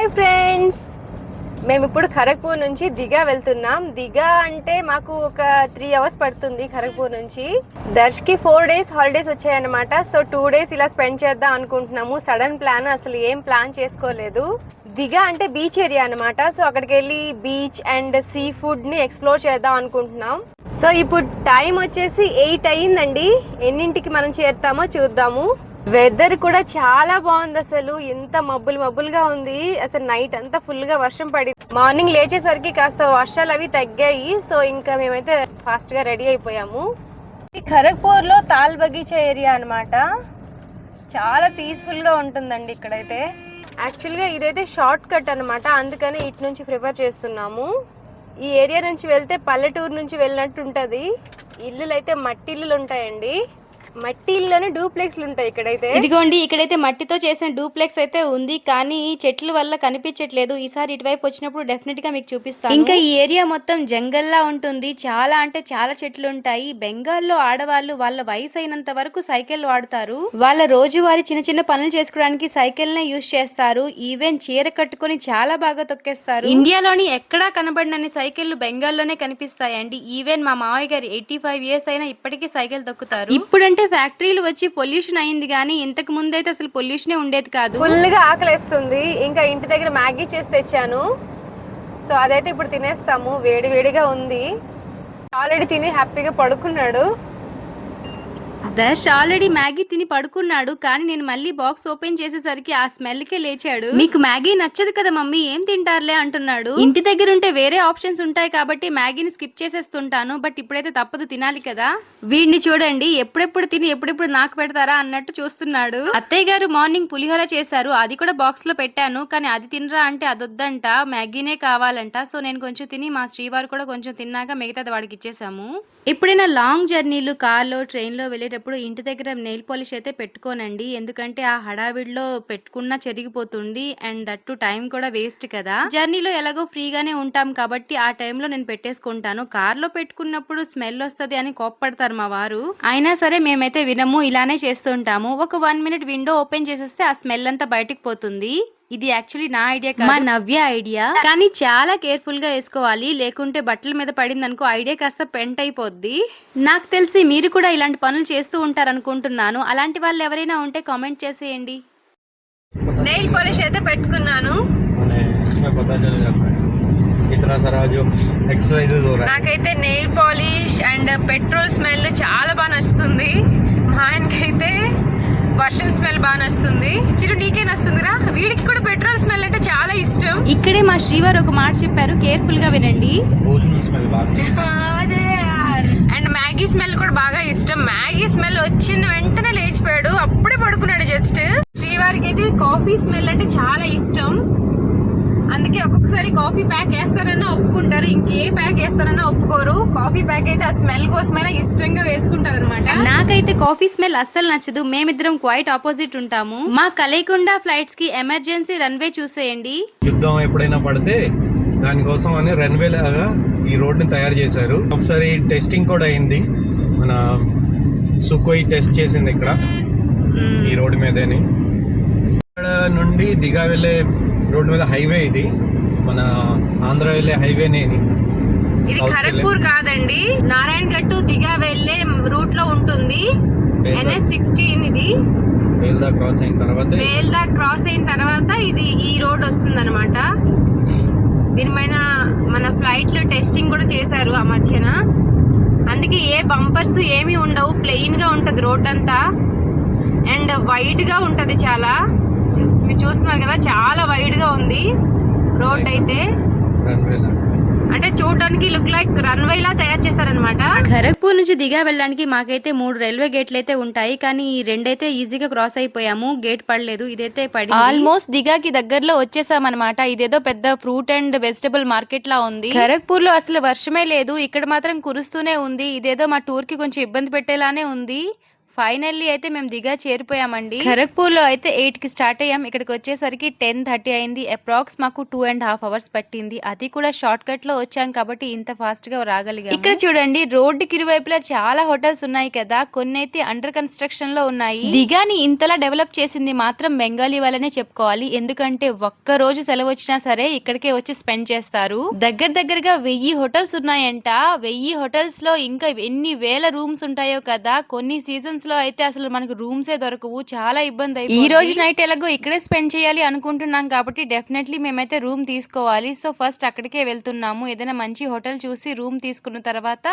Hi friends. మేము ఇప్పుడు ఖరగ్పూర్ నుంచి దిగా వెళ్తున్నాం. దిగా అంటే మాకు ఒక త్రీ అవర్స్ పడుతుంది ఖరగ్పూర్ నుంచి. దర్శ్కి ఫోర్ డేస్ హాలిడేస్ వచ్చాయన్నమాట. సో టూ డేస్ ఇలా స్పెండ్ చేద్దాం అనుకుంటున్నాము. సడన్ ప్లాన్ అసలు ఏం ప్లాన్ చేసుకోలేదు. దిగా అంటే బీచ్ ఏరియా అనమాట సో అక్కడికి వెళ్ళి బీచ్ అండ్ సీ ఫుడ్ని ఎక్స్ప్లోర్ చేద్దాం అనుకుంటున్నాం. సో ఇప్పుడు టైం వచ్చేసి ఎయిట్ అయ్యిందండి. ఎన్నింటికి మనం చేరుతామో చూద్దాము. వెదర్ కూడా చాలా బాగుంది అసలు. ఎంత మబ్బులు మబ్బులుగా ఉంది. అసలు నైట్ అంతా ఫుల్గా వర్షం పడి మార్నింగ్ లేచేసరికి కాస్త వర్షాలు అవి తగ్గాయి. సో ఇంకా మేమైతే ఫాస్ట్గా రెడీ అయిపోయాము. ఇది ఖరగ్పూర్లో తాల్ బగీచా ఏరియా అనమాట చాలా పీస్ఫుల్గా ఉంటుందండి ఇక్కడైతే. యాక్చువల్గా ఇదైతే షార్ట్ కట్ అనమాట అందుకని ఇటు నుంచి ప్రిఫర్ చేస్తున్నాము. ఈ ఏరియా నుంచి వెళ్తే పల్లెటూరు నుంచి వెళ్ళినట్టు ఉంటుంది. ఇల్లులు అయితే మట్టి ఇల్లులు ఉంటాయండి. మట్టి ఇల్లులోనే డూప్లెక్స్లు ఉంటాయి ఇక్కడైతే. ఇదిగోండి ఇక్కడైతే మట్టితో చేసిన డూప్లెక్స్ అయితే ఉంది కానీ చెట్ల వల్ల కనిపించట్లేదు. ఈసారి ఇటువైపు వచ్చినప్పుడు డెఫినెట్గా మీకు చూపిస్తాను. ఇంకా ఈ ఏరియా మొత్తం జంగల్లా ఉంటుంది. చాలా అంటే చాలా చెట్లు ఉంటాయి. బెంగాల్లో ఆడవాళ్ళు వాళ్ళ వయసు అయినంత వరకు సైకిల్ వాడతారు. వాళ్ళ రోజువారీ చిన్న చిన్న పనులు చేసుకోవడానికి సైకిల్ నే యూజ్ చేస్తారు. ఈవెన్ చీర కట్టుకొని చాలా బాగా తొక్కేస్తారు. ఇండియాలోని ఎక్కడా కనబడినన్ని సైకిళ్ళు బెంగాల్లోనే కనిపిస్తాయండి. ఈవెన్ మా మావయ్య గారు ఎయిటీ ఫైవ్ ఇయర్స్ అయినా ఇప్పటికీ సైకిల్ తొక్కుతారు. ఇప్పుడంటే ఫ్యాక్టరీలు వచ్చి పొల్యూషన్ అయింది కానీ ఇంతకు ముందు అయితే అసలు పొల్యూషనే ఉండేది కాదు. ఫుల్గా ఆకలేస్తుంది. ఇంకా ఇంటి దగ్గర మ్యాగీ చేసి తెచ్చాను. సో అదైతే ఇప్పుడు తినేస్తాము. వేడి వేడిగా ఉంది. ఆల్రెడీ తిని హ్యాపీగా పడుకున్నాడు. దర్శ్ ఆల్రెడీ మ్యాగీ తిని పడుకున్నాడు కానీ నేను మళ్ళీ బాక్స్ ఓపెన్ చేసేసరికి ఆ స్మెల్ కే లేచాడు. మీకు మ్యాగీ నచ్చదు కదా మమ్మీ ఏం తింటారులే అంటున్నాడు. ఇంటి దగ్గర ఉంటే వేరే ఆప్షన్స్ ఉంటాయి కాబట్టి మ్యాగీని స్కిప్ చేసేస్తుంటాను బట్ ఇప్పుడైతే తప్పదు తినాలి కదా. వీడిని చూడండి ఎప్పుడెప్పుడు తిని ఎప్పుడెప్పుడు నాకు పెడతారా అన్నట్టు చూస్తున్నాడు. అత్తయ్య గారు మార్నింగ్ పులిహోర చేశారు అది కూడా బాక్స్లో పెట్టాను కానీ అది తినరా అంటే అదొద్దంట మ్యాగీనే కావాలంట సో నేను కొంచెం తిని మా శ్రీవారు కూడా కొంచెం తిన్నాక మిగతాది వాడికి ఇచ్చేసాము ఎప్పుడైనా లాంగ్ జర్నీలు కార్లో ట్రైన్లో వెళ్ళేటప్పుడు ఇంటి దగ్గర నెయిల్ పాలిష్ అయితే పెట్టుకోనండి. ఎందుకంటే ఆ హడావిడిలో పెట్టుకున్నా చెరిగిపోతుంది. అండ్ దట్టు టైం కూడా వేస్ట్ కదా. జర్నీలో ఎలాగో ఫ్రీగానే ఉంటాం కాబట్టి ఆ టైంలో నేను పెట్టేసుకుంటాను. కార్లో పెట్టుకున్నప్పుడు స్మెల్ వస్తుంది అని కోప్పడతారు మా వారు. అయినా సరే మేమైతే వినము ఇలానే చేస్తుంటాము. ఒక వన్ మినిట్ విండో ఓపెన్ చేసేస్తే ఆ స్మెల్ అంతా బయటికి పోతుంది. ఇది యాక్చువల్లీ నా ఐడియా కాదు మా నవ్య ఐడియా కానీ చాలా కేర్ఫుల్ గా వేసుకోవాలి లేకుంటే బట్టల మీద పడింది అనుకో ఐడియా కాస్త పెంట్ అయిపోద్ది నాకు తెలిసి మీరు కూడా ఇలాంటి పనులు చేస్తూ ఉంటారు అనుకుంటున్నాను అలాంటి వాళ్ళు ఎవరైనా ఉంటే కామెంట్ చేసేయండి నెయిల్ పాలిష్ అయితే పెట్టుకున్నాను मैंने इसमें पता चल जाता है इतना सारा जो एक्सरसाइजेज हो रहा है నాకైతే nail polish and petrol smell చాలా బాగా నచ్చుతుంది మా ఆయనకైతే వర్షం స్మెల్ బాగా నస్తుంది. చిరు నీకే నస్తుందిరా. వీడికి కూడా పెట్రోల్ స్మెల్ అంటే చాలా ఇష్టం. ఇక్కడే మా శ్రీవారు ఒక మాట చెప్పారు కేర్ఫుల్గా వినండి అండ్ మ్యాగీ స్మెల్ కూడా బాగా ఇష్టం. మ్యాగీ స్మెల్ వచ్చిన వెంటనే లేచిపోయాడు. అప్పుడే పడుకున్నాడు జస్ట్. శ్రీవారికి అయితే కాఫీ స్మెల్ అంటే చాలా ఇష్టం. అందుకే ఒక్కొక్కసారి కాఫీ ప్యాక్ వేస్తారన్నా ఒప్పుకుంటారు. ఇంకే ప్యాక్ వేస్తారన్నా ఒప్పుకోరు. కాఫీ ప్యాక్ అయితే ఆ స్మెల్ కోసమైనా ఇష్టంగా వేసుకుంటారు అనమాట నాకైతే కాఫీ స్మెల్ అస్సలు నచ్చదు. మేమిద్దరం క్వైట్ ఆపోజిట్ ఉంటాము. మా కలేకుండా ఫ్లైట్స్కి ఎమర్జెన్సీ రన్వే చూసేయండి. యుద్ధం ఎప్పుడైనా పడితే దానికోసం అని రన్వే లాగా ఈ రోడ్ని తయారు చేశారు. ఒకసారి టెస్టింగ్ కూడా అయింది. మన సుఖోయ్ టెస్ట్ చేసింది ఇక్కడ. ఈ రోడ్డు మీదనే. ఇక్కడ నుండి దిగా వెళ్ళే రోడ్డు మీద హైవే ఇది. మన ఆంధ్ర వెళ్ళే హైవేనే ఇది. ఇది ఖరగ్పూర్ కాదండి. నారాయణ గట్టు దిగా వెళ్ళే రూట్లో ఉంటుంది. ఎన్ఎస్ సిక్స్టీన్ ఇది. వేల్దా క్రాస్ అయిన తర్వాత. బేల్దా క్రాస్ అయిన తర్వాత ఇది ఈ రోడ్ వస్తుంది అనమాట దీనిపైన మన ఫ్లైట్లో టెస్టింగ్ కూడా చేశారు ఆ మధ్యన. అందుకే ఏ బంపర్స్ ఏమీ ఉండవు. ప్లెయిన్గా ఉంటది రోడ్ అంతా. అండ్ వైడ్గా ఉంటది చాలా. మీరు చూస్తున్నారు కదా చాలా వైడ్గా ఉంది రోడ్ అయితే. అంటే చూడడానికి లుక్ లైక్ రన్వే లా తయారు చేశారనమాట ఖరగ్పూర్ నుంచి దిగా వెళ్ళడానికి మాకైతే మూడు రైల్వే గేట్లు అయితే ఉంటాయి కానీ ఈ రెండైతే ఈజీగా క్రాస్ అయిపోయాము గేట్ పడలేదు ఇదైతే పడి ఆల్మోస్ట్ దిగాకి దగ్గరలో వచ్చేసామన్నమాట. ఇదేదో పెద్ద ఫ్రూట్ అండ్ వెజిటబుల్ మార్కెట్లా ఉంది. ఖరగ్పూర్లో అసలు వర్షమే లేదు ఇక్కడ మాత్రం కురుస్తూనే ఉంది. ఇదేదో మా టూర్కి కొంచెం ఇబ్బంది పెట్టేలానే ఉంది. ఫైనల్లీ అయితే మేము దిగా చేరిపోయామండి. ఖరగ్పూర్లో అయితే ఎయిట్కి స్టార్ట్ అయ్యాం. ఇక్కడికి వచ్చేసరికి టెన్ థర్టీ అయింది. అప్రాక్స్ మాకు టూ అండ్ హాఫ్ అవర్స్ పట్టింది. అది కూడా షార్ట్ కట్లో వచ్చాం కాబట్టి ఇంత ఫాస్ట్గా రాగలిగాం ఇక్కడ చూడండి రోడ్డుకి ఇరువైపులా చాలా హోటల్స్ ఉన్నాయి కదా. కొన్ని అయితే అండర్ కన్స్ట్రక్షన్లో ఉన్నాయి. దిగాని ఇంతలా డెవలప్ చేసింది మాత్రం బెంగాలీ వాళ్ళనే చెప్పుకోవాలి. ఎందుకంటే ఒక్క రోజు సెలవు వచ్చినా సరే ఇక్కడికే వచ్చి స్పెండ్ చేస్తారు. దగ్గర దగ్గరగా వెయ్యి హోటల్స్ ఉన్నాయంట. వెయ్యి హోటల్స్లో ఇంకా ఎన్ని వేల రూమ్స్ ఉంటాయో కదా. కొన్ని సీజన్స్ లో అయితే అసలు మనకు రూమ్స్ ఏ దొరకవు. చాలా ఇబ్బంది అయిపోయింది ఈ రోజు నైట్ ఎలాగో ఇక్కడే స్పెండ్ చేయాలి అనుకుంటున్నాం కాబట్టి డెఫినెట్లీ మేమైతే రూమ్ తీసుకోవాలి. సో ఫస్ట్ అక్కడికే వెళ్తున్నాము. ఏదైనా మంచి హోటల్ చూసి రూమ్ తీసుకున్న తర్వాత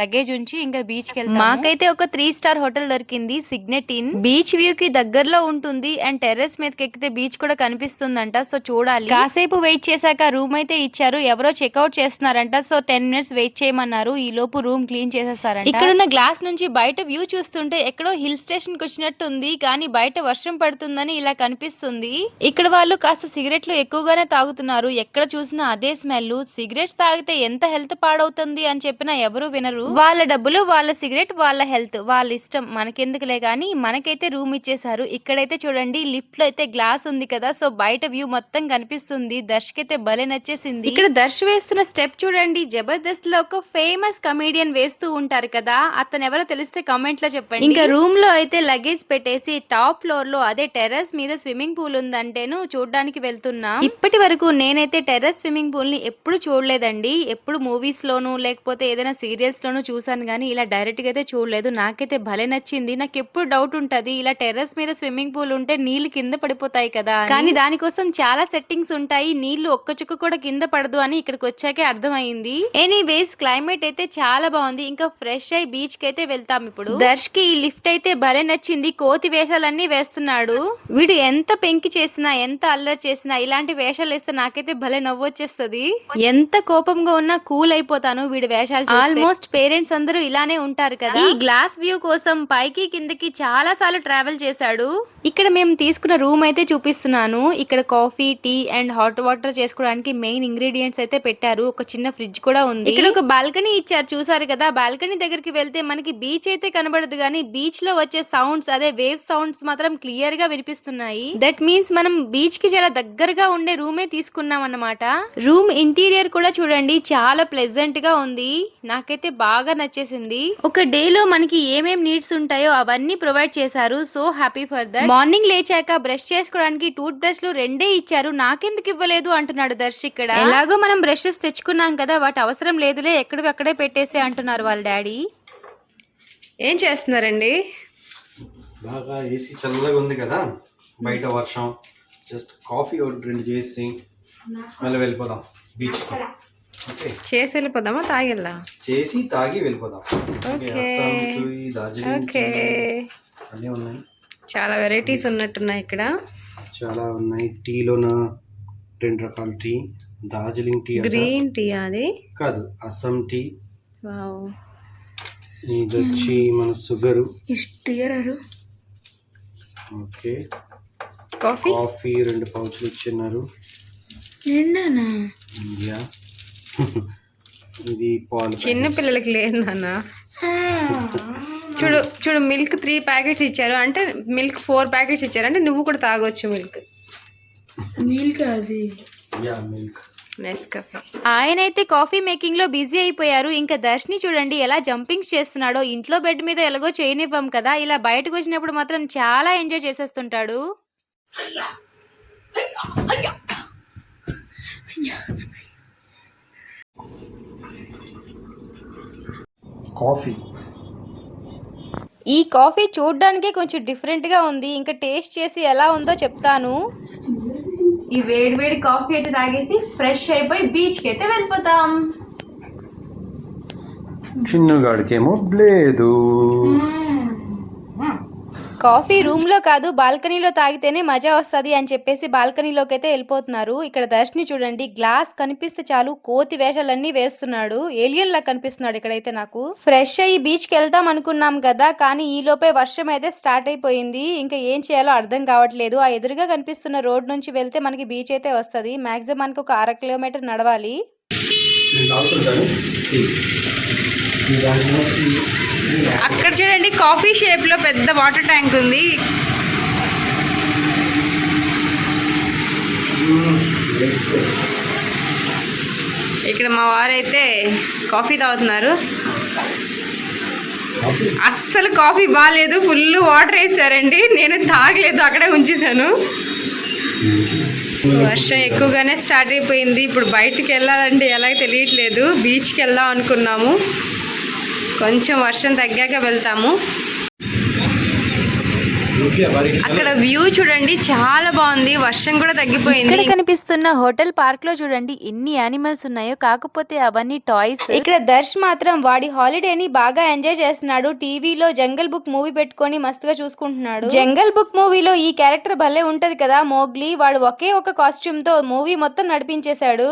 లగేజ్ ఉంచి ఇంకా బీచ్కి వెళ్తాం మాకైతే ఒక త్రీ స్టార్ హోటల్ దొరికింది సిగ్నెట్ ఇన్. బీచ్ వ్యూ కి దగ్గరలో ఉంటుంది. అండ్ టెర్రస్ మీదకి ఎక్కితే బీచ్ కూడా కనిపిస్తుందంట. సో చూడాలి. కాసేపు వెయిట్ చేశాక రూమ్ అయితే ఇచ్చారు. ఎవరో చెక్అవుట్ చేస్తున్నారంట. సో టెన్ మినిట్స్ వెయిట్ చేయమన్నారు. ఈ లోపు రూమ్ క్లీన్ చేసేసారంట ఇక్కడున్న గ్లాస్ నుంచి బయట వ్యూ చూస్తుంటే ఎక్కడో హిల్ స్టేషన్కి వచ్చినట్టు ఉంది కానీ బయట వర్షం పడుతుందని ఇలా కనిపిస్తుంది. ఇక్కడ వాళ్ళు కాస్త సిగరెట్లు ఎక్కువగానే తాగుతున్నారు. ఎక్కడ చూసినా అదే స్మెల్ సిగరెట్స్ తాగితే ఎంత హెల్త్ పాడవుతుంది అని చెప్పినా ఎవరు వినరు. వాళ్ళ డబ్బులు వాళ్ళ సిగరెట్ వాళ్ళ హెల్త్ వాళ్ళ ఇష్టం మనకెందుకులే గానీ మనకైతే రూమ్ ఇచ్చేసారు ఇక్కడైతే చూడండి లిఫ్ట్లో అయితే గ్లాస్ ఉంది కదా సో బయట వ్యూ మొత్తం కనిపిస్తుంది. దర్శక్ అయితే భలే నచ్చేసింది. ఇక్కడ దర్శ వేస్తున్న స్టెప్ చూడండి జబర్దస్త్లో ఒక ఫేమస్ కమేడియన్ వేస్తూ ఉంటారు కదా అతను ఎవరో తెలిస్తే కామెంట్లో చెప్పండి. ఇంకా రూమ్లో అయితే లగేజ్ పెట్టేసి టాప్ ఫ్లోర్లో అదే టెర్రస్ మీద స్విమ్మింగ్ పూల్ ఉందంటేను చూడడానికి వెళ్తున్నా. ఇప్పటి వరకు నేనైతే టెర్రస్ స్విమ్మింగ్ పూల్ని ఎప్పుడు చూడలేదండి. ఎప్పుడు మూవీస్ లోను లేకపోతే ఏదైనా సీరియల్స్ లోను చూసాను కానీ ఇలా డైరెక్ట్గా అయితే చూడలేదు. నాకైతే భలే నచ్చింది. నాకు ఎప్పుడు డౌట్ ఉంటది ఇలా టెర్రస్ మీద స్విమ్మింగ్ పూల్ ఉంటే నీళ్ళు కింద పడిపోతాయి కదా. కానీ దానికోసం చాలా సెట్టింగ్స్ ఉంటాయి. నీళ్ళు ఒక్క చుక్క కూడా కింద పడదు అని ఇక్కడికి వచ్చాకే అర్థమైంది. ఎనీవేస్ క్లైమేట్ అయితే చాలా బాగుంది. ఇంకా ఫ్రెష్ అయి బీచ్కి అయితే వెళ్తాం ఇప్పుడు. దర్శ్కి ఈ లిఫ్ట్ అయితే భలే నచ్చింది. కోతి వేషాలన్నీ వేస్తున్నాడు. వీడు ఎంత పెంకి చేసినా ఎంత అల్లరి చేసినా ఇలాంటి వేషాలు వేస్తే నాకైతే భలే నవ్వు వచ్చేస్తుంది. ఎంత కోపంగా ఉన్నా కూల్ అయిపోతాను వీడి వేషాలు ఆల్మోస్ట్ పేరెంట్స్ అందరూ ఇలానే ఉంటారు కదా. ఈ గ్లాస్ వ్యూ కోసం పైకి కిందకి చాలా సార్లు ట్రావెల్ చేశాడు. ఇక్కడ మేము తీసుకున్న రూమ్ అయితే చూపిస్తున్నాను. ఇక్కడ coffee tea and hot water చేసుకోవడానికి మెయిన్ ఇంగ్రీడియంట్స్ అయితే పెట్టారు. ఒక చిన్న ఫ్రిడ్జ్ కూడా ఉంది. ఇక్కడ ఒక బాల్కనీ ఇచ్చారు. చూసారు కదా బాల్కనీ దగ్గరికి వెళ్తే మనకి బీచ్ అయితే కనబడదు కానీ బీచ్ బీచ్లో వచ్చే సౌండ్స్ అదే వేవ్ సౌండ్స్ మాత్రం క్లియర్గా వినిపిస్తున్నాయి. దట్ మీన్స్ మనం బీచ్కి చాలా దగ్గరగా ఉండే రూమే తీసుకున్నాం అన్నమాట. రూమ్ ఇంటీరియర్ కూడా చూడండి చాలా ప్లెజెంట్గా ఉంది. నాకైతే బాగా నచ్చేసింది. ఒక డే లో మనకి ఏమేం నీడ్స్ ఉంటాయో అవన్నీ ప్రొవైడ్ చేశారు. So happy for that morning లేచాక బ్రష్ చేసుకోవడానికి టూత్ బ్రష్లు రెండే ఇచ్చారు. నాకెందుకు ఇవ్వలేదు అంటున్నాడు దర్శ్ ఇక్కడ. ఎలాగో మనం బ్రషెస్ తెచ్చుకున్నాం కదా వాటి అవసరం లేదులే ఎక్కడివి అక్కడే పెట్టేసే అంటున్నారు వాళ్ళ డాడీ. ఏం చేస్తున్నారండి? బాగా ఏసీ చల్లగా ఉంది కదా బయట వర్షం జస్ట్ కాఫీ ఒకటి రెండు చేసి మళ్ళీ వెళ్ళిపోదాం ఓకే చేసి వెళ్ళిపోదామా తాగిల్లా చేసి తాగి వెళ్ళిపోదాం. ఓకే అన్నీ ఉన్నాయి. చాలా వెరైటీస్ ఉన్నట్టున్నాయి ఇక్కడ. చాలా ఉన్నాయి. టీలోన రెండు రకాల tea Darjeeling tea. Green tea అది? కాదు అస్సాం టీ. వావ్. ఇది వచ్చి మన షుగరు. ఓకే. కాఫీ? కాఫీ రెండు పౌచ్లు ఇచ్చిన్నారు. ఇండియా. ఇది పాలు చిన్న పిల్లలకి లేదు నాన్న. చూడు చూడు మిల్క్ త్రీ ప్యాకెట్స్ ఇచ్చారు. అంటే మిల్క్ ఫోర్ ప్యాకెట్స్ ఇచ్చారు. అంటే నువ్వు కూడా తాగొచ్చు milk. Yeah milk. Nice coffee ఆయన అయితే కాఫీ మేకింగ్లో బిజీ అయిపోయారు. ఇంకా దర్శని చూడండి ఎలా జంపింగ్స్ చేస్తున్నాడో. ఇంట్లో బెడ్ మీద ఎలాగో చేయనివ్వం కదా. ఇలా బయటకు వచ్చినప్పుడు మాత్రం చాలా ఎంజాయ్ చేసేస్తుంటాడు. కాఫీ. ఈ కాఫీ చూడడానికే కొంచెం డిఫరెంట్గా ఉంది. ఇంకా టేస్ట్ చేసి ఎలా ఉందో చెప్తాను. ఈ వేడి వేడి కాఫీ అయితే తాగేసి ఫ్రెష్ అయిపోయి బీచ్కి అయితే వెళ్ళిపోతాం. చిన్నగాడికేమో లేదు. కాఫీ రూమ్లో కాదు బాల్కనీలో తాగితేనే మజా వస్తుంది అని చెప్పేసి బాల్కనీలోకి అయితే వెళ్ళిపోతున్నారు. ఇక్కడ దర్శని చూడండి గ్లాస్ కనిపిస్తే చాలు కోతి వేషాలన్నీ వేస్తున్నాడు. ఏలియన్ లా కనిపిస్తున్నాడు ఇక్కడైతే నాకు. ఫ్రెష్ అయ్యి బీచ్కి వెళ్దాం అనుకున్నాం కదా కానీ ఈ లోపే వర్షం అయితే స్టార్ట్ అయిపోయింది. ఇంకా ఏం చేయాలో అర్థం కావట్లేదు. ఆ ఎదురుగా కనిపిస్తున్న రోడ్ నుంచి వెళ్తే మనకి బీచ్ అయితే వస్తుంది. మాక్సిమం మనకు ఒక అర కిలోమీటర్ నడవాలి. అక్కడ చూడండి కాఫీ షేప్లో పెద్ద వాటర్ ట్యాంక్ ఉంది. ఇక్కడ మా వారైతే కాఫీ తాగుతున్నారు. అస్సలు కాఫీ బాగాలేదు ఫుల్ వాటర్ వేసారండి. నేను తాగలేదు అక్కడే ఉంచేసాను వర్షం ఎక్కువగానే స్టార్ట్ అయిపోయింది. ఇప్పుడు బయటికి వెళ్ళాలంటే ఎలా తెలియట్లేదు. బీచ్కి వెళ్దాం అనుకున్నాము. కొంచెం వర్షం తగ్గాక వెళ్తాము. అక్కడ వ్యూ చూడండి చాలా బాగుంది. వర్షం కూడా తగ్గిపోయింది. ఇక్కడ కనిపిస్తున్న హోటల్ పార్క్లో చూడండి ఎన్ని యానిమల్స్ ఉన్నాయో. కాకపోతే అవన్నీ టాయ్స్. ఇక్కడ దర్శ్ మాత్రం వాడి హాలిడేని బాగా ఎంజాయ్ చేస్తున్నాడు. టీవీలో జంగల్ బుక్ మూవీ పెట్టుకొని మస్తుగా చూసుకుంటున్నాడు. జంగల్ బుక్ మూవీలో ఈ క్యారెక్టర్ భలే ఉంటది కదా మోగ్లీ. వాడు ఒకే ఒక కాస్ట్యూమ్తో మూవీ మొత్తం నడిపించేశాడు.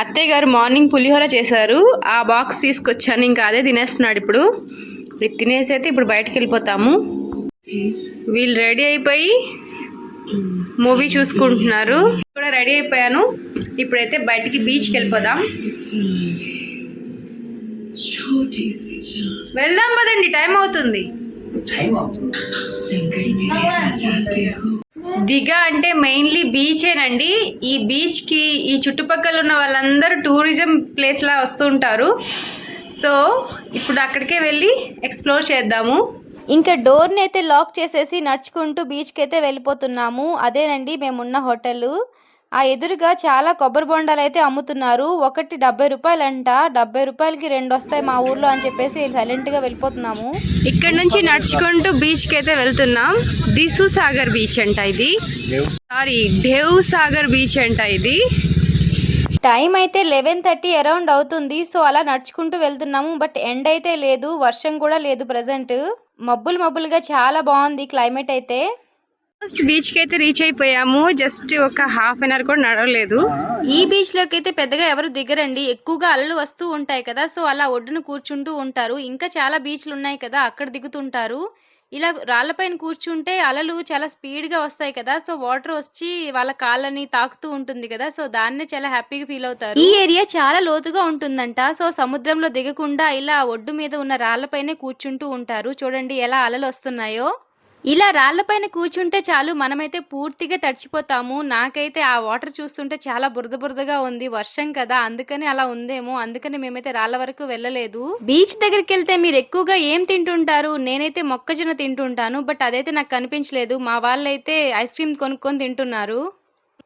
అత్తయ్య గారు మార్నింగ్ పులిహోర చేశారు. ఆ బాక్స్ తీసుకొచ్చాను. ఇంకా అదే తినేస్తున్నాడు ఇప్పుడు. ఇది తినేసి అయితే ఇప్పుడు బయటకు వెళ్ళిపోతాము. వీళ్ళు రెడీ అయిపోయి మూవీ చూసుకుంటున్నారు. కూడా రెడీ అయిపోయాను. ఇప్పుడైతే బయటికి బీచ్కి వెళ్ళిపోదాం. వెళ్దాం పదండి. టైం అవుతుంది. దిగా అంటే మెయిన్లీ బీచేనండి ఈ బీచ్కి ఈ చుట్టుపక్కల ఉన్న వాళ్ళందరూ టూరిజం ప్లేస్ లా వస్తుంటారు సో ఇప్పుడు అక్కడికే వెళ్ళి ఎక్స్ప్లోర్ చేద్దాము. ఇంకా డోర్ని అయితే లాక్ చేసేసి నడుచుకుంటూ బీచ్కి అయితే వెళ్ళిపోతున్నాము. అదేనండి మేమున్న హోటల్. ఆ ఎదురుగా చాలా కొబ్బరి బొండాలు అయితే అమ్ముతున్నారు. ఒకటి డెబ్బై రూపాయలంట. డెబ్బై రూపాయలకి రెండు వస్తాయి మా ఊర్లో అని చెప్పేసి సైలెంట్గా వెళ్ళిపోతున్నాము. ఇక్కడ నుంచి నడుచుకుంటూ బీచ్కి అయితే వెళ్తున్నాం. దిసు సాగర్ బీచ్ అంట ఇది. సారీ ఢేవ్ సాగర్ బీచ్ అంట ఇది. టైం అయితే లెవెన్ థర్టీ అరౌండ్ అవుతుంది. సో అలా నడుచుకుంటూ వెళ్తున్నాము. బట్ ఎండ్ అయితే లేదు. వర్షం కూడా లేదు ప్రజెంట్ మబ్బులు మబ్బులుగా చాలా బాగుంది క్లైమేట్ అయితే. ఫస్ట్ బీచ్కి అయితే రీచ్ అయిపోయాము. జస్ట్ ఒక హాఫ్ అన్ అవర్ కూడా నడవలేదు. ఈ బీచ్లోకి అయితే పెద్దగా ఎవరు దిగరండి. ఎక్కువగా అలలు వస్తూ ఉంటాయి కదా. సో అలా ఒడ్డున కూర్చుంటూ ఉంటారు. ఇంకా చాలా బీచ్లు ఉన్నాయి కదా అక్కడ దిగుతుంటారు. ఇలా రాళ్ళపైన కూర్చుంటే అలలు చాలా స్పీడ్గా వస్తాయి కదా. సో వాటర్ వచ్చి వాళ్ళ కాళ్ళని తాకుతూ ఉంటుంది కదా. సో దాన్నే చాలా హ్యాపీగా ఫీల్ అవుతారు. ఈ ఏరియా చాలా లోతుగా ఉంటుందంట. సో సముద్రంలో దిగకుండా ఇలా ఒడ్డు మీద ఉన్న రాళ్ళపైనే కూర్చుంటూ ఉంటారు. చూడండి ఎలా అలలు వస్తున్నాయో. ఇలా రాళ్ళపైన కూర్చుంటే చాలు మనమైతే పూర్తిగా తడిచిపోతాము. నాకైతే ఆ వాటర్ చూస్తుంటే చాలా బురద బురదగా ఉంది. వర్షం కదా అందుకని అలా ఉందేమో అందుకని మేమైతే రాళ్ళ వరకు వెళ్ళలేదు. బీచ్ దగ్గరికి వెళ్తే మీరు ఎక్కువగా ఏం తింటుంటారు? నేనైతే మొక్కజొన్న తింటుంటాను బట్ అదైతే నాకు కనిపించలేదు. మా వాళ్ళైతే ఐస్ క్రీమ్ కొనుక్కొని తింటున్నారు.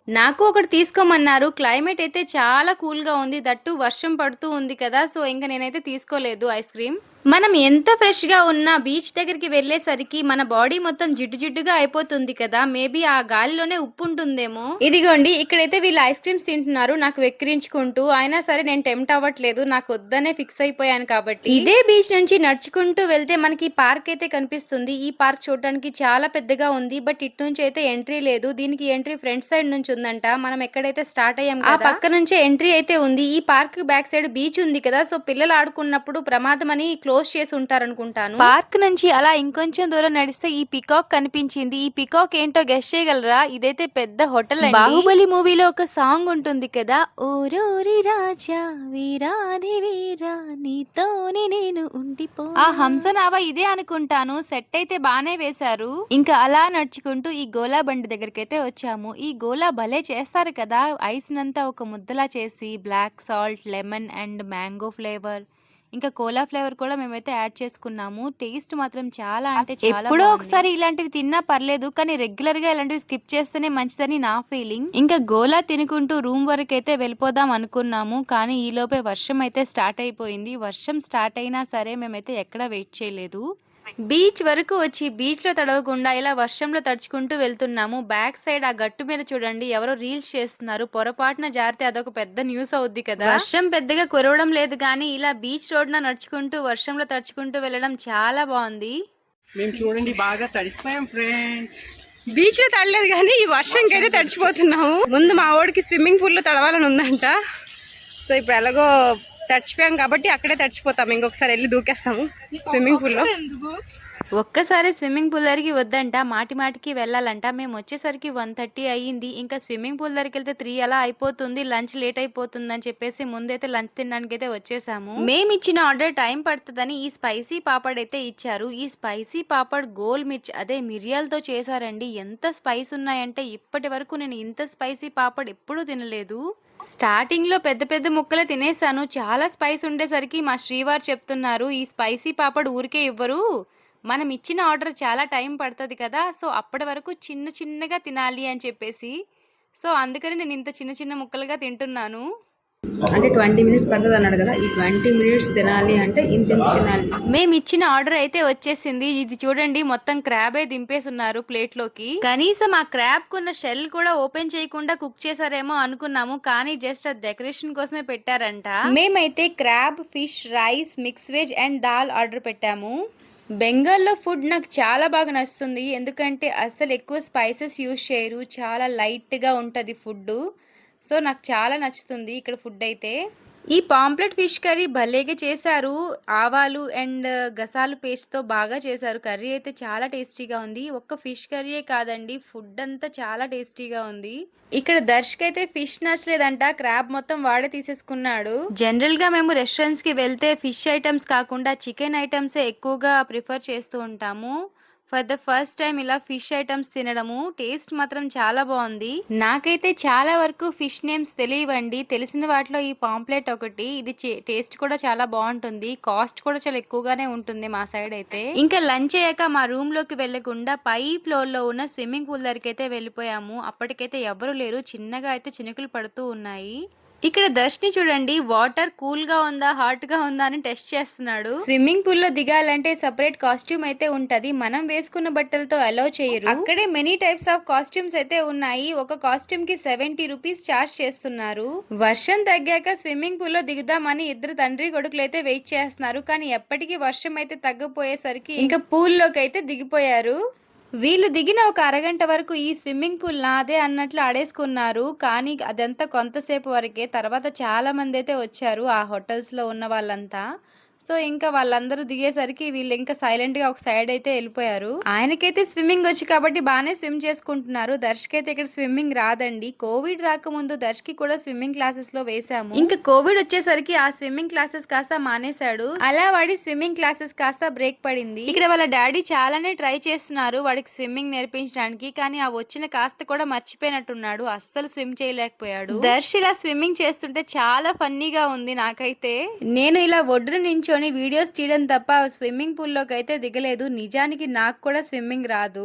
నాకు ఒకటి తీసుకోమన్నారు. క్లైమేట్ అయితే చాలా కూల్గా ఉంది. దట్టు వర్షం పడుతూ ఉంది కదా సో ఇంకా నేనైతే తీసుకోలేదు ఐస్ క్రీమ్. మనం ఎంత ఫ్రెష్గా ఉన్నా బీచ్ దగ్గరికి వెళ్ళేసరికి మన బాడీ మొత్తం జిడ్డు జిడ్డుగా అయిపోతుంది కదా. మేబీ ఆ గాలిలోనే ఉప్పు ఉంటుందేమో. ఇదిగోండి ఇక్కడైతే వీళ్ళు ఐస్ క్రీమ్స్ తింటున్నారు. నాకు వెక్కిరించుకుంటూ అయినా సరే నేను టెంప్ట్ అవ్వట్లేదు. నాకు వద్దనే ఫిక్స్ అయిపోయాను కాబట్టి. ఇదే బీచ్ నుంచి నడుచుకుంటూ వెళ్తే మనకి పార్క్ అయితే కనిపిస్తుంది. ఈ పార్క్ చూడడానికి చాలా పెద్దగా ఉంది. బట్ ఇటు నుంచి అయితే ఎంట్రీ లేదు. దీనికి ఎంట్రీ ఫ్రంట్ సైడ్ నుంచి ఉందంట. మనం ఎక్కడైతే స్టార్ట్ అయ్యాం ఆ పక్క నుంచే ఎంట్రీ అయితే ఉంది. ఈ పార్క్ బ్యాక్ సైడ్ బీచ్ ఉంది కదా. సో పిల్లలు ఆడుకున్నప్పుడు ప్రమాదం అని క్లోజ్ చేసి ఉంటారు అనుకుంటాను పార్క్ నుంచి అలా ఇంకొంచెం దూరం నడిస్తే ఈ పికాక్ కనిపించింది. ఈ పికాక్ ఏంటో గెస్ట్ చేయగలరా? ఇదైతే పెద్ద హోటల్ బాహుబలి మూవీలో ఒక సాంగ్ ఉంటుంది కదా? ఓరోరి రాజా వీరాది వీరా నీతోనే నేను ఉండిపో ఆ హంసనావా ఇదే అనుకుంటాను. సెట్ అయితే బానే వేశారు. ఇంకా అలా నడుచుకుంటూ ఈ గోలా బండి దగ్గరికి అయితే వచ్చాము. ఈ గోలా భలే చేస్తారు కదా? ఐస్ నంతా ఒక ముద్దలా చేసి black salt lemon and mango flavour. ఇంకా కోలా ఫ్లేవర్ కూడా మేమైతే యాడ్ చేసుకున్నాము. టేస్ట్ మాత్రం చాలా అంటే చాలా ఎప్పుడో ఒకసారి ఇలాంటివి తిన్నా పర్లేదు కానీ రెగ్యులర్గా ఇలాంటివి స్కిప్ చేస్తేనే మంచిదని నా ఫీలింగ్ ఇంకా గోలా తినుకుంటూ రూమ్ వరకు అయితే వెళ్ళిపోదాం అనుకున్నాము కానీ ఈ లోపే వర్షం అయితే స్టార్ట్ అయిపోయింది. వర్షం స్టార్ట్ అయినా సరే మేమైతే ఎక్కడ వెయిట్ చేయలేదు. బీచ్ వరకు వచ్చి బీచ్లో తడవకుండా ఇలా వర్షంలో తడుచుకుంటూ వెళ్తున్నాము. బ్యాక్ సైడ్ ఆ గట్టు మీద చూడండి ఎవరో రీల్స్ చేస్తున్నారు. పొరపాటున జారితే అదొక పెద్ద న్యూస్ అవుద్ది కదా. వర్షం పెద్దగా కురవడం లేదు కానీ ఇలా బీచ్ రోడ్న నడుచుకుంటూ వర్షంలో తడుచుకుంటూ వెళ్ళడం చాలా బాగుంది. మేము చూడండి బాగా తడిసిపోయాం ఫ్రెండ్స్. బీచ్లో తడలేదు కానీ ఈ వర్షంకి అయితే తడిచిపోతున్నాము. ముందు మా వాడికి స్విమ్మింగ్ పూల్లో తడవాలని ఉందంట. సో ఇప్పుడు ఎలాగో తడిచిపోయాం కాబట్టి అక్కడే తడిచిపోతాము ఇంకొకసారి వెళ్ళి దూకేస్తాము స్విమ్మింగ్ పూల్లో ఒక్కసారి స్విమ్మింగ్ పూల్ దగ్గరికి వద్దంట. మాటి మాటికి వెళ్ళాలంట. మేము వచ్చేసరికి వన్ థర్టీ అయ్యింది. ఇంకా స్విమ్మింగ్ పూల్ దగ్గరికి వెళ్తే త్రీ అలా అయిపోతుంది. లంచ్ లేట్ అయిపోతుంది అని చెప్పేసి ముందైతే లంచ్ తినడానికి అయితే వచ్చేసాము. మేము ఇచ్చిన ఆర్డర్ టైం పడుతుందని ఈ స్పైసీ పాపడ్ అయితే ఇచ్చారు. ఈ స్పైసీ పాపడ్ గోల్ మిర్చ్ అదే మిరియాలతో చేశారండి. ఎంత స్పైస్ ఉన్నాయంటే ఇప్పటి వరకు నేను ఇంత స్పైసీ పాపడ్ ఎప్పుడూ తినలేదు. స్టార్టింగ్లో పెద్ద పెద్ద ముక్కలు తినేసాను. చాలా స్పైస్ ఉండేసరికి మా శ్రీవారు చెప్తున్నారు ఈ స్పైసీ పాపడ్ ఊరికే ఇవ్వరు. మనం ఇచ్చిన ఆర్డర్ చాలా టైం పడుతుంది కదా సో అప్పటి వరకు చిన్న చిన్నగా తినాలి అని చెప్పేసి. సో అందుకని నేను ఇంత చిన్న చిన్న ముక్కలుగా తింటున్నాను. అంటే ట్వంటీ మినిట్స్ పడుతుంది అన్నాడు కదా ఈ ట్వంటీ మినిట్స్ తినాలి అంటే ఇంత ఇంత తినాలి? మేము ఇచ్చిన ఆర్డర్ అయితే వచ్చేసింది. ఇది చూడండి మొత్తం క్రాబే దింపేస్తున్నారు ప్లేట్లోకి కనీసం ఆ క్రాబ్ కున్న షెల్ కూడా ఓపెన్ చేయకుండా కుక్ చేశారేమో అనుకున్నాము కానీ జస్ట్ అది డెకరేషన్ కోసమే పెట్టారంట. మేమైతే crab fish rice mix veg and dal order పెట్టాము. బెంగాల్లో ఫుడ్ నాకు చాలా బాగా నచ్చుతుంది. ఎందుకంటే అస్సలు ఎక్కువ స్పైసెస్ యూజ్ చేయరు. చాలా లైట్గా ఉంటుంది ఫుడ్ సో నాకు చాలా నచ్చుతుంది ఇక్కడ ఫుడ్ అయితే. ఈ పాంప్లెట్ ఫిష్ కర్రీ భలేగా చేశారు. ఆవాలు అండ్ గసాలు పేస్ట్తో బాగా చేశారు. కర్రీ అయితే చాలా టేస్టీగా ఉంది. ఒక్క ఫిష్ కర్రీయే కాదండి ఫుడ్ అంతా చాలా టేస్టీగా ఉంది. ఇక్కడ దర్శక్ అయితే ఫిష్ నచ్చలేదంట క్రాబ్ మొత్తం వాడే తీసేసుకున్నాడు. జనరల్గా మేము రెస్టారెంట్స్కి వెళ్తే ఫిష్ ఐటమ్స్ కాకుండా చికెన్ ఐటమ్సే ఎక్కువగా ప్రిఫర్ చేస్తూ ఉంటాము. ఫర్ ద ఫస్ట్ టైం ఇలా ఫిష్ ఐటమ్స్ తినడము టేస్ట్ మాత్రం చాలా బాగుంది. నాకైతే చాలా వరకు ఫిష్ నేమ్స్ తెలియవండి. తెలిసిన వాటిలో ఈ పాంప్లెట్ ఒకటి ఇది టేస్ట్ కూడా చాలా బాగుంటుంది. కాస్ట్ కూడా చాలా ఎక్కువగానే ఉంటుంది మా సైడ్ అయితే. ఇంకా లంచ్ అయ్యాక మా రూమ్లోకి వెళ్ళకుండా పై ఫ్లోర్లో ఉన్న స్విమ్మింగ్ పూల్ దగ్గరికి అయితే వెళ్ళిపోయాము. అప్పటికైతే ఎవరు లేరు. చిన్నగా అయితే చినుకులు పడుతూ ఉన్నాయి. ఇక్కడ దర్శని చూడండి వాటర్ కూల్గా ఉందా హాట్గా ఉందా అని టెస్ట్ చేస్తున్నాడు. స్విమ్మింగ్ పూల్లో దిగాలంటే సపరేట్ కాస్ట్యూమ్ అయితే ఉంటది. మనం వేసుకున్న బట్టలతో అలౌ చేయరు. అక్కడే మెనీ టైప్స్ ఆఫ్ కాస్ట్యూమ్స్ అయితే ఉన్నాయి. ఒక కాస్ట్యూమ్కి సెవెంటీ రూపీస్ చార్జ్ చేస్తున్నారు. వర్షం తగ్గాక స్విమ్మింగ్ పూల్లో దిగుదామని ఇద్దరు తండ్రి కొడుకులు అయితే వెయిట్ చేస్తున్నారు. కానీ ఎప్పటికీ వర్షం అయితే తగ్గపోయేసరికి ఇంకా పూల్లోకి అయితే దిగిపోయారు. వీళ్ళు దిగిన ఒక అరగంట వరకు ఈ స్విమ్మింగ్ పూల్ నాదే అన్నట్లు ఆడేసుకున్నారు. కానీ అదంతా కొంతసేపు వరకే. తర్వాత చాలా మంది అయితే వచ్చారు ఆ హోటల్స్లో ఉన్న వాళ్ళంతా. సో ఇంకా వాళ్ళందరూ దిగేసరికి వీళ్ళు ఇంకా సైలెంట్గా ఒక సైడ్ అయితే వెళ్ళిపోయారు. ఆయనకైతే స్విమ్మింగ్ వచ్చి కాబట్టి బాగానే స్విమ్ చేసుకుంటున్నారు. దర్శక్ అయితే ఇక్కడ స్విమ్మింగ్ రాదండి. కోవిడ్ రాకముందు దర్శకి కూడా స్విమ్మింగ్ క్లాసెస్లో వేసాము ఇంకా కోవిడ్ వచ్చేసరికి ఆ స్విమ్మింగ్ క్లాసెస్ కాస్త మానేశాడు. అలా వాడి స్విమ్మింగ్ క్లాసెస్ కాస్త బ్రేక్ పడింది. ఇక్కడ వాళ్ళ డాడీ చాలానే ట్రై చేస్తున్నారు వాడికి స్విమ్మింగ్ నేర్పించడానికి. కానీ ఆ వచ్చిన కాస్త కూడా మర్చిపోయినట్టున్నాడు. అస్సలు స్విమ్ చేయలేకపోయాడు. దర్శ్ ఇలా స్విమ్మింగ్ చేస్తుంటే చాలా ఫన్నీగా ఉంది నాకైతే. నేను ఇలా ఒడ్డు కూర్చొని వీడియోస్ తీయడం తప్ప స్విమ్మింగ్ పూల్లోకి అయితే దిగలేదు. నిజానికి నాకు కూడా స్విమ్మింగ్ రాదు.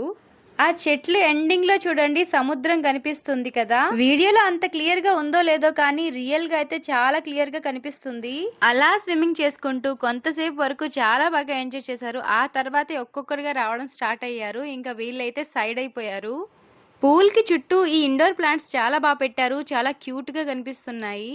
ఆ చెట్లు ఎండింగ్లో చూడండి సముద్రం కనిపిస్తుంది కదా. వీడియోలో అంత క్లియర్గా ఉందో లేదో కానీ రియల్గా అయితే చాలా క్లియర్గా కనిపిస్తుంది. అలా స్విమ్మింగ్ చేసుకుంటూ కొంతసేపు వరకు చాలా బాగా ఎంజాయ్ చేశారు. ఆ తర్వాతే ఒక్కొక్కరుగా రావడం స్టార్ట్ అయ్యారు. ఇంకా వీళ్ళైతే సైడ్ అయిపోయారు. పూల్కి చుట్టూ ఈ ఇండోర్ ప్లాంట్స్ చాలా బాగా పెట్టారు. చాలా క్యూట్గా కనిపిస్తున్నాయి.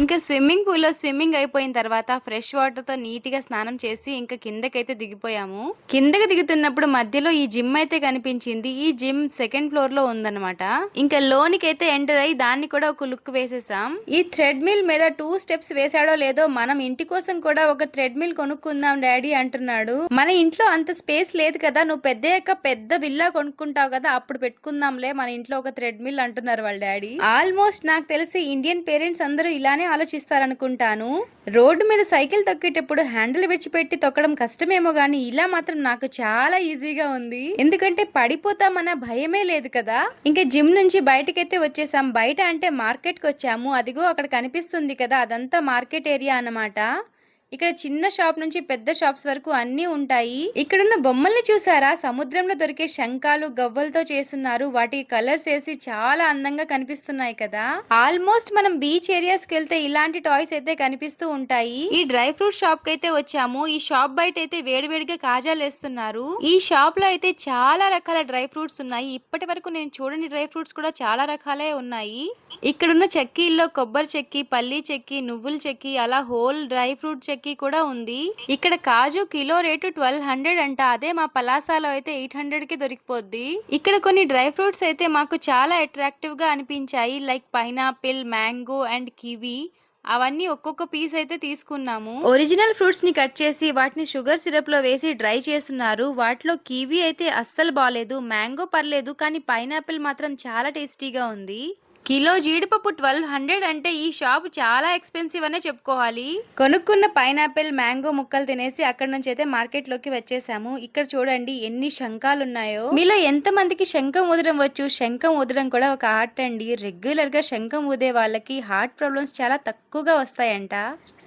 ఇంకా స్విమ్మింగ్ పూల్లో స్విమ్మింగ్ అయిపోయిన తర్వాత ఫ్రెష్ వాటర్తో నీట్గా స్నానం చేసి ఇంకా కిందకైతే దిగిపోయాము. కిందకి దిగుతున్నప్పుడు మధ్యలో ఈ జిమ్ అయితే కనిపించింది. ఈ జిమ్ సెకండ్ ఫ్లోర్లో ఉందన్నమాట. ఇంకా లోనికి అయితే ఎంటర్ అయ్యి దాన్ని కూడా ఒక లుక్ వేసేసాం. ఈ థ్రెడ్ మిల్ మీద టూ స్టెప్స్ వేసాడో లేదో మనం ఇంటి కోసం కూడా ఒక థ్రెడ్ మిల్ కొనుక్కుందాం డాడీ అంటున్నాడు. మన ఇంట్లో అంత స్పేస్ లేదు కదా నువ్వు పెద్ద పెద్ద విల్లా కొనుక్కుంటావు కదా అప్పుడు పెట్టుకుందాంలే మన ఇంట్లో ఒక థ్రెడ్ మిల్ అంటున్నారు వాళ్ళ డాడీ. ఆల్మోస్ట్ నాకు తెలిసి ఇండియన్ పేరెంట్స్ అందరూ ఇలానే ఆలోచిస్తారనుకుంటాను. రోడ్డు మీద సైకిల్ తొక్కేటప్పుడు హ్యాండిల్ విడిచిపెట్టి తొక్కడం కష్టమేమో గానీ ఇలా మాత్రం నాకు చాలా ఈజీగా ఉంది. ఎందుకంటే పడిపోతామన్న భయమే లేదు కదా. ఇంకా జిమ్ నుంచి బయటకైతే వచ్చేసాం. బయట అంటే మార్కెట్కి వచ్చాము అదిగో అక్కడ కనిపిస్తుంది కదా అదంతా మార్కెట్ ఏరియా అన్నమాట. ఇక్కడ చిన్న షాప్ నుంచి పెద్ద షాప్స్ వరకు అన్ని ఉంటాయి. ఇక్కడున్న బొమ్మల్ని చూసారా? సముద్రంలో దొరికే శంఖాలు గవ్వలతో చేస్తున్నారు. వాటి కలర్స్ వేసి చాలా అందంగా కనిపిస్తున్నాయి కదా. ఆల్మోస్ట్ మనం బీచ్ ఏరియాస్కి వెళ్తే ఇలాంటి టాయ్స్ అయితే కనిపిస్తూ ఉంటాయి. ఈ డ్రై ఫ్రూట్ షాప్కి అయితే వచ్చాము. ఈ షాప్ బయట అయితే వేడివేడిగా కాజాలు వేస్తున్నారు. ఈ షాప్లో అయితే చాలా రకాల డ్రై ఫ్రూట్స్ ఉన్నాయి. ఇప్పటి వరకు నేను చూడని డ్రై ఫ్రూట్స్ కూడా చాలా రకాలే ఉన్నాయి. ఇక్కడున్న చెక్కీల్లో కొబ్బరి చెక్కి పల్లి చెక్కి నువ్వుల చెక్కి అలా హోల్ డ్రై ఫ్రూట్ చెక్కి టర్కీ కూడా ఉంది. ఇక్కడ కాజు కిలో రేటు ట్వెల్వ్ హండ్రెడ్ అంట. అదే మా పలాసాలో అయితే ఎయిట్ హండ్రెడ్కి దొరికిపోద్ది. ఇక్కడ కొన్ని డ్రై ఫ్రూట్స్ అయితే మాకు చాలా అట్రాక్టివ్గా అనిపించాయి. Like pineapple mango and kiwi. అవన్నీ ఒక్కొక్క పీస్ అయితే తీసుకున్నాము. ఒరిజినల్ ఫ్రూట్స్ని కట్ చేసి వాటిని షుగర్ సిరప్లో వేసి డ్రై చేస్తున్నారు. వాటిలో కివీ అయితే అస్సలు బాగాలేదు మ్యాంగో పర్లేదు కానీ పైనాపిల్ మాత్రం చాలా టేస్టీగా ఉంది. కిలో జీడిపప్పు ట్వెల్వ్ హండ్రెడ్ అంటే ఈ షాప్ చాలా ఎక్స్పెన్సివ్ అనే చెప్పుకోవాలి. కొనుక్కున్న పైనాపిల్ మ్యాంగో ముక్కలు తినేసి అక్కడ నుంచి అయితే మార్కెట్లోకి వచ్చేసాము. ఇక్కడ చూడండి ఎన్ని శంఖాలు ఉన్నాయో మీలో ఎంత మందికి శంఖం ఊదడం వచ్చు? శంఖం ఊదడం కూడా ఒక ఆర్ట్ అండి. రెగ్యులర్గా శంఖం ఊదే వాళ్ళకి హార్ట్ ప్రాబ్లమ్స్ చాలా తక్కువగా వస్తాయంట.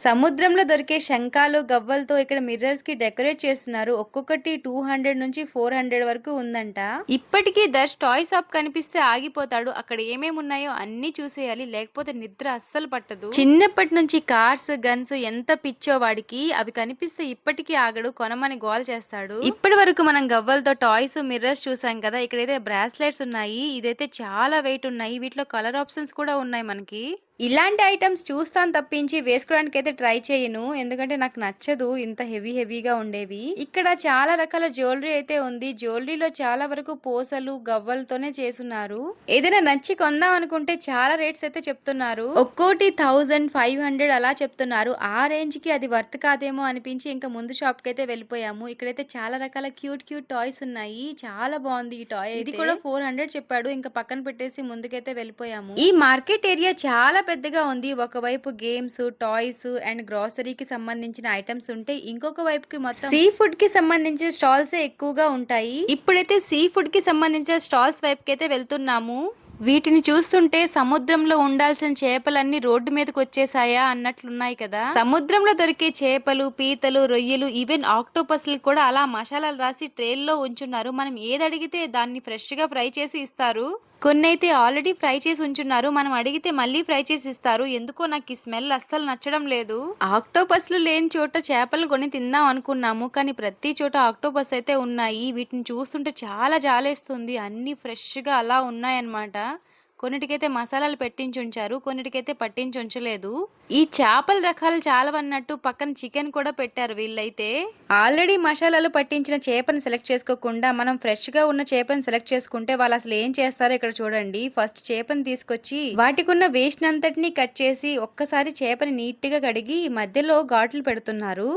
సముద్రంలో దొరికే శంఖాలు గవ్వలతో ఇక్కడ మిర్రర్స్కి డెకరేట్ చేస్తున్నారు. ఒక్కొక్కటి టూ హండ్రెడ్ నుంచి ఫోర్ హండ్రెడ్ వరకు ఉందంట. ఇప్పటికీ దర్శ్ టాయ్ షాప్ కనిపిస్తే ఆగిపోతాడు. అక్కడ ఏమేమి ఉన్నాయో అన్ని చూసేయాలి. లేకపోతే నిద్ర అస్సలు పట్టదు. చిన్నప్పటి నుంచి కార్స్ గన్స్ ఎంత పిచ్చో వాడికి అవి కనిపిస్తే ఇప్పటికీ ఆగడు కొనమని గోల్ చేస్తాడు. ఇప్పటి వరకు మనం గవ్వలతో టాయ్స్ మిర్రర్స్ చూసాం కదా ఇక్కడైతే బ్రాస్లెట్స్ ఉన్నాయి ఇదైతే చాలా వెయిట్ ఉన్నాయి వీటిలో కలర్ ఆప్షన్స్ కూడా ఉన్నాయి మనకి. ఇలాంటి ఐటమ్స్ చూస్తాను తప్పించి వేసుకోవడానికి అయితే ట్రై చేయను. ఎందుకంటే నాకు నచ్చదు. ఇంత హెవీ హెవీగా ఉండేవి. ఇక్కడ చాలా రకాల జ్యువెలరీ అయితే ఉంది. జ్యువెలరీలో చాలా వరకు పూసలు గవ్వలతోనే చేసున్నారు ఏదైనా నచ్చి కొందాం అనుకుంటే చాలా రేట్స్ అయితే చెప్తున్నారు. ఒక్కోటి థౌజండ్ ఫైవ్ హండ్రెడ్ అలా చెప్తున్నారు. ఆ రేంజ్కి అది వర్త్ కాదేమో అనిపించి ఇంకా ముందు షాప్కి అయితే వెళ్ళిపోయాము. ఇక్కడైతే చాలా రకాల క్యూట్ క్యూట్ టాయ్స్ ఉన్నాయి. చాలా బాగుంది ఈ టాయ్ ఇది కూడా ఫోర్ హండ్రెడ్ చెప్పాడు. ఇంకా పక్కన పెట్టేసి ముందుకైతే వెళ్ళిపోయాము. ఈ మార్కెట్ ఏరియా చాలా పెద్దగా ఉంది. ఒకవైపు గేమ్స్ టాయ్స్ అండ్ గ్రాసరీకి సంబంధించిన ఐటమ్స్ ఉంటే ఇంకొక వైపుకి మొత్తం సీ ఫుడ్కి సంబంధించిన స్టాల్స్ ఎక్కువగా ఉంటాయి. ఇప్పుడైతే సీ ఫుడ్కి సంబంధించిన స్టాల్స్ వైపుకి అయితే వెళ్తున్నాము. వీటిని చూస్తుంటే సముద్రంలో ఉండాల్సిన చేపలన్నీ రోడ్డు మీదకి వచ్చేసాయా అన్నట్లున్నాయి కదా. సముద్రంలో దొరికే చేపలు పీతలు రొయ్యలు ఈవెన్ ఆక్టోపస్లు కూడా అలా మసాలాలు రాసి ట్రేల్లో ఉంచున్నారు. మనం ఏది అడిగితే దాన్ని ఫ్రెష్గా ఫ్రై చేసి ఇస్తారు. కొన్ని అయితే ఆల్రెడీ ఫ్రై చేసి ఉంచున్నారు. మనం అడిగితే మళ్ళీ ఫ్రై చేసి ఇస్తారు. ఎందుకో నాకు ఈ స్మెల్ అస్సలు నచ్చడం లేదు. ఆక్టోపస్లు లేని చోట చేపలు కొని తిందాం అనుకున్నాము. కానీ ప్రతి చోట ఆక్టోపస్ అయితే ఉన్నాయి. వీటిని చూస్తుంటే చాలా జాలేస్తుంది. అన్ని ఫ్రెష్గా అలా ఉన్నాయన్నమాట. కొన్నిటికైతే మసాలాలు పెట్టించి ఉంచారు కొన్నిటికైతే పట్టించి ఉంచలేదు ఈ చేపల రకాలు చాలా అన్నట్టు పక్కన చికెన్ కూడా పెట్టారు వీళ్ళైతే. ఆల్రెడీ మసాలాలు పట్టించిన చేపను సెలెక్ట్ చేసుకోకుండా మనం ఫ్రెష్గా ఉన్న చేపను సెలెక్ట్ చేసుకుంటే వాళ్ళు అసలు ఏం చేస్తారో ఇక్కడ చూడండి. ఫస్ట్ చేపను తీసుకొచ్చి వాటికి ఉన్న వేస్ట్ అంతటిని కట్ చేసి ఒక్కసారి చేపని నీట్గా కడిగి మధ్యలో ఘాట్లు పెడుతున్నారు.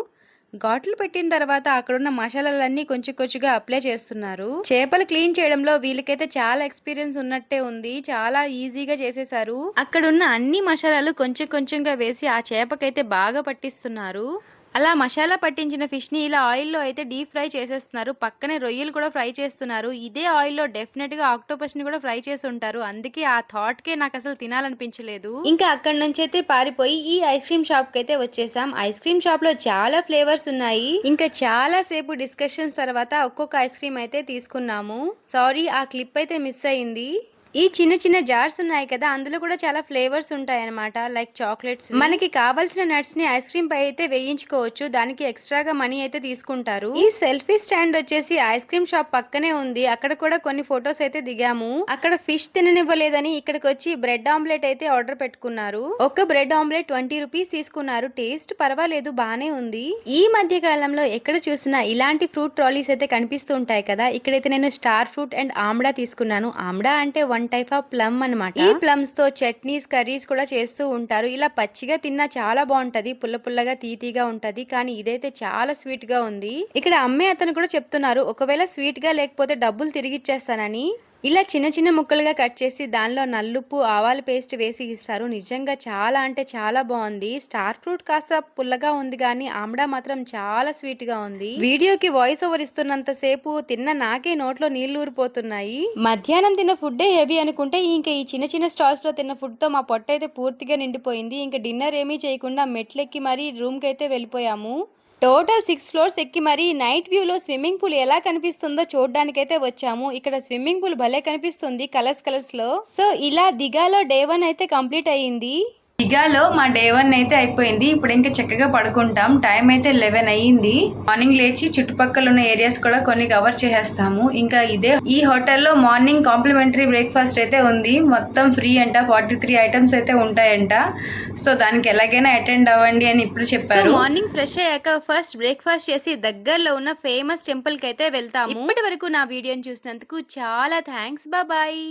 ఘాట్లు పెట్టిన తర్వాత అక్కడున్న మసాలాలన్నీ కొంచెం కొంచెంగా అప్లై చేస్తున్నారు. చేపలు క్లీన్ చేయడంలో వీళ్ళకైతే చాలా ఎక్స్పీరియన్స్ ఉన్నట్టే ఉంది. చాలా ఈజీగా చేసేసారు. అక్కడున్న అన్ని మసాలాలు కొంచెం కొంచెంగా వేసి ఆ చేపకైతే బాగా పట్టిస్తున్నారు. అలా మసాలా పట్టించిన ఫిష్ని ఇలా ఆయిల్లో అయితే డీప్ ఫ్రై చేసేస్తున్నారు. పక్కనే రొయ్యలు కూడా ఫ్రై చేస్తున్నారు. ఇదే ఆయిల్లో డెఫినెట్గా ఆక్టోపస్ని కూడా ఫ్రై చేసి ఉంటారు. అందుకే ఆ థాట్కే నాకు అసలు తినాలనిపించలేదు. ఇంకా అక్కడ నుంచి అయితే పారిపోయి ఈ ఐస్ క్రీమ్ షాప్కి అయితే వచ్చేసాం. ఐస్ క్రీమ్ షాప్లో చాలా ఫ్లేవర్స్ ఉన్నాయి. ఇంకా చాలా సేపు డిస్కషన్స్ తర్వాత ఒక్కొక్క ఐస్ క్రీమ్ అయితే తీసుకున్నాము. సారీ ఆ క్లిప్ అయితే మిస్ అయింది. ఈ చిన్న చిన్న జార్స్ ఉన్నాయి కదా అందులో కూడా చాలా ఫ్లేవర్స్ ఉంటాయి అనమాట లైక్ చాక్లెట్స్. మనకి కావాల్సిన నట్స్ని ఐస్ క్రీమ్ పై అయితే వేయించుకోవచ్చు. దానికి ఎక్స్ట్రాగా మనీ అయితే తీసుకుంటారు. ఈ సెల్ఫీ స్టాండ్ వచ్చేసి ఐస్ క్రీమ్ షాప్ పక్కనే ఉంది. అక్కడ కూడా కొన్ని ఫొటోస్ అయితే దిగాము. అక్కడ ఫిష్ తిననివ్వలేదని ఇక్కడికి వచ్చి బ్రెడ్ ఆమ్లెట్ అయితే ఆర్డర్ పెట్టుకున్నారు. ఒక బ్రెడ్ ఆమ్లెట్ ట్వంటీ రూపీస్ తీసుకున్నారు. టేస్ట్ పర్వాలేదు బానే ఉంది. ఈ మధ్య కాలంలో ఎక్కడ చూసినా ఇలాంటి ఫ్రూట్ ట్రాలీస్ అయితే కనిపిస్తూ ఉంటాయి కదా. ఇక్కడైతే నేను స్టార్ ఫ్రూట్ అండ్ ఆమ్డా తీసుకున్నాను. ఆమ్డా అంటే వన్ టైప్ ఆఫ్ ప్లమ్ అన్నమాట. ఈ ప్లమ్స్తో చట్నీస్ కర్రీస్ కూడా చేస్తూ ఉంటారు. ఇలా పచ్చిగా తిన్నా చాలా బాగుంటది. పుల్ల పుల్లగా తీతీగా ఉంటది. కానీ ఇదైతే చాలా స్వీట్గా ఉంది. ఇక్కడ అమ్మే అతను కూడా చెప్తున్నారు ఒకవేళ స్వీట్గా లేకపోతే డబ్బులు తిరిగి ఇచ్చేస్తానని. ఇలా చిన్న చిన్న ముక్కలుగా కట్ చేసి దానిలో నల్లుప్పు ఆవాల పేస్ట్ వేసి ఇస్తారు. నిజంగా చాలా అంటే చాలా బాగుంది. స్టార్ ఫ్రూట్ కాస్త పుల్లగా ఉంది కానీ ఆమ్డా మాత్రం చాలా స్వీట్గా ఉంది. వీడియోకి వాయిస్ ఓవర్ ఇస్తున్నంత సేపు తిన్న నాకే నోట్లో నీళ్ళు ఊరిపోతున్నాయి. మధ్యాహ్నం తిన్న ఫుడ్డే హెవీ అనుకుంటే ఇంకా ఈ చిన్న చిన్న స్టాల్స్లో తిన్న ఫుడ్తో మా పొట్ట అయితే పూర్తిగా నిండిపోయింది. ఇంకా డిన్నర్ ఏమీ చేయకుండా మెట్లెక్కి మరీ రూమ్కి అయితే వెళ్ళిపోయాము. టోటల్ సిక్స్ ఫ్లోర్స్ ఎక్కి మరి నైట్ వ్యూలో స్విమ్మింగ్ పూల్ ఎలా కనిపిస్తుందో చూడడానికైతే వచ్చాము. ఇక్కడ స్విమ్మింగ్ పూల్ భలే కనిపిస్తుంది కలర్స్ కలర్స్లో సో ఇలా దిగాలో డే వన్ అయితే కంప్లీట్ అయ్యింది. దిగాలో మా డే వన్ అయితే అయిపోయింది. ఇప్పుడు ఇంకా చక్కగా పడుకుంటాం. టైం అయితే లెవెన్ అయ్యింది. మార్నింగ్ లేచి చుట్టుపక్కల ఉన్న ఏరియాస్ కూడా కొన్ని కవర్ చేసేస్తాము. ఇంకా ఇదే ఈ హోటల్లో మార్నింగ్ కాంప్లిమెంటరీ బ్రేక్ఫాస్ట్ అయితే ఉంది. మొత్తం ఫ్రీ అంట. ఫార్టీ త్రీ ఐటమ్స్ అయితే ఉంటాయంట. సో దానికి ఎలాగైనా అటెండ్ అవ్వండి అని ఇప్పుడు చెప్పారు. మార్నింగ్ ఫ్రెష్ అయ్యాక ఫస్ట్ బ్రేక్ఫాస్ట్ చేసి దగ్గరలో ఉన్న ఫేమస్ టెంపుల్కి అయితే వెళ్తాము. ఇప్పటి వరకు నా వీడియోని చూసినందుకు చాలా థ్యాంక్స్. బాయ్.